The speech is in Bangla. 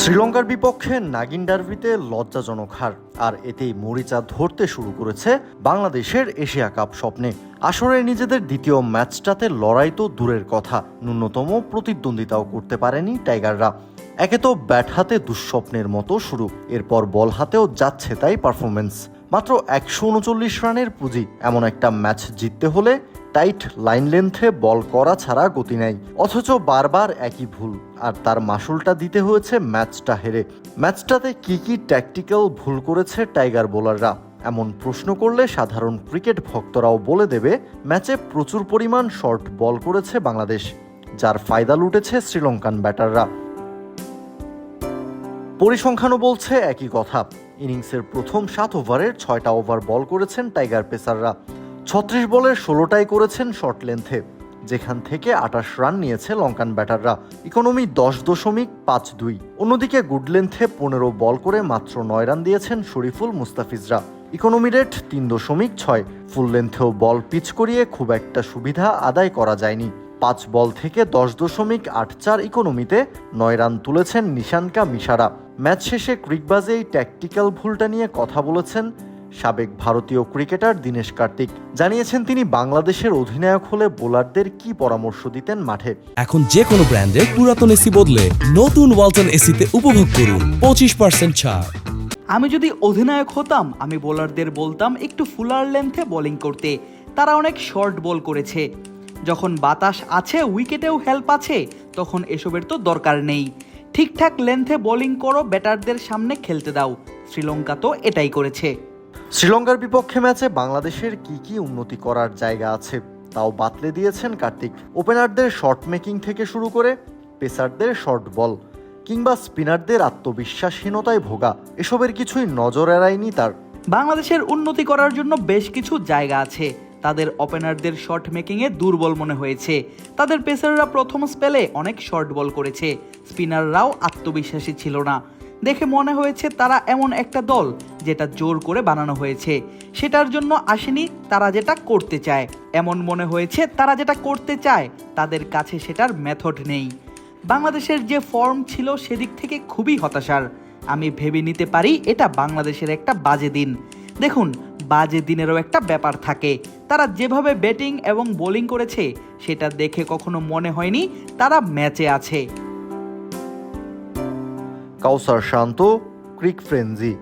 শ্রীলঙ্কার বিপক্ষে নাগিন ডার্বিতে লজ্জাজনক হার, আর এতেই মরিচা ধরতে শুরু করেছে বাংলাদেশের এশিয়া কাপ স্বপ্নে। আসরে নিজেদের দ্বিতীয় ম্যাচটাতে লড়াই তো দূরের কথা, ন্যূনতম প্রতিদ্বন্দ্বিতাও করতে পারেনি টাইগাররা। একে তো ব্যাট হাতে দুঃস্বপ্নের মতো শুরু, এরপর বল হাতেও যাচ্ছে তাই পারফরমেন্স মাত্র একশো উনচল্লিশ রানের পুঁজি, এমন একটা ম্যাচ জিততে হলে টাইট লাইন লেন্থে বল করা ছাড়া গতি নাই। অথচ বারবার একই ভুল। আর তার মাসুলটা দিতে হয়েছে ম্যাচটা হেরে। ম্যাচটাতে কি কি ট্যাকটিক্যাল ভুল করেছে টাইগার বোলাররা? এমন প্রশ্ন করলে সাধারণ ক্রিকেট ভক্তরাও বলে দেবে, ম্যাচে প্রচুর পরিমাণ শর্ট বল করেছে বাংলাদেশ, যার ফায়দা লুটেছে শ্রীলঙ্কান ব্যাটাররা। পরিসংখ্যানও বলছে একই কথা। ইনিংসের প্রথম সাত ওভারের ছয়টা ওভার বল করেছেন টাইগার পেসাররা। ছত্রিশ বলের ষোলোটাই করেছেন শর্ট লেন্থে। যেখান থেকে আটাশ রান নিয়েছে লঙ্কান ব্যাটাররা। ইকোনমি দশ দশমিক পাঁচ দুই। অন্যদিকে গুড লেন্থে পনেরো বল করে মাত্র নয় রান দিয়েছেন শরীফুল মুস্তাফিজরা। ইকোনমি রেট তিন দশমিক ছয়। ফুল লেন্থেও বল পিচ করিয়ে খুব একটা সুবিধা আদায় করা যায়নি। পাঁচ বল থেকে দশ দশমিক আট চার ইকোনমিতে নয় রান তুলেছেন নিশানকা মিশারা। ম্যাচ শেষে ক্রিকবাজে এই ট্যাকটিক্যাল ভুলটা নিয়ে কথা বলেছেন সাবেক ভারতীয় ক্রিকেটার দীনেশ কার্তিক জানিয়েছেন তিনি বাংলাদেশের অধিনায়ক হলে বোলারদের কি পরামর্শ দিতেন মাঠে। এখন যে কোনো ব্র্যান্ডের পুরাতন এসি বদলে নতুন ওয়ালটন এসিতে উপভোগ করুন পঁচিশ পার্সেন্ট ছাড়। আমি যদি অধিনায়ক হতাম আমি বোলারদের বলতাম একটু ফুলার লেন্থে বোলিং করতে। তারা অনেক শর্ট বল করেছে। যখন বাতাস আছে উইকেটেও হেল্প আছে তখন এসবের তো দরকার নেই। ঠিকঠাক লেন্থে বোলিং করো ব্যাটারদের সামনে খেলতে দাও। শ্রীলঙ্কা তো এটাই করেছে। শ্রীলঙ্কার বিপক্ষে ম্যাচে বাংলাদেশের কি কি উন্নতি করার জায়গা আছে, তাও বাতলে দিয়েছেন কার্তিক। ওপেনারদের শর্ট মেকিং থেকে শুরু করে পেসারদের শর্ট বল, কিংবা স্পিনারদের আত্মবিশ্বাসহীনতায় ভোগা, এসবের কিছুই নজর এড়ায়নি তার। বাংলাদেশের উন্নতি করার জন্য বেশ কিছু জায়গা আছে। তাদের ওপেনারদের শট মেকিংয়ে দুর্বল মনে হয়েছে। তাদের পেসাররা প্রথম স্পেলে অনেক শর্ট বল করেছে। স্পিনাররাও আত্মবিশ্বাসী ছিল না। দেখে মনে হয়েছে তারা এমন একটা দল যেটা জোর করে বানানো হয়েছে। সেটার জন্য আসেনি, তারা যেটা করতে চায়। এমন মনে হয়েছে, তারা যেটা করতে চায়, তাদের কাছে সেটার মেথড নেই। বাংলাদেশের যে ফর্ম ছিল, সেদিক থেকে খুবই হতাশার। আমি ভেবে নিতে পারি, এটা বাংলাদেশের একটা বাজে দিন। দেখুন, বাজে দিনেরও একটা ব্যাপার থাকে। তারা যেভাবে ব্যাটিং এবং বোলিং করেছে, সেটা দেখে কখনো মনে হয়নি, তারা ম্যাচে আছে। কাউসার শান্ত, ক্রিক ফ্রেঞ্জি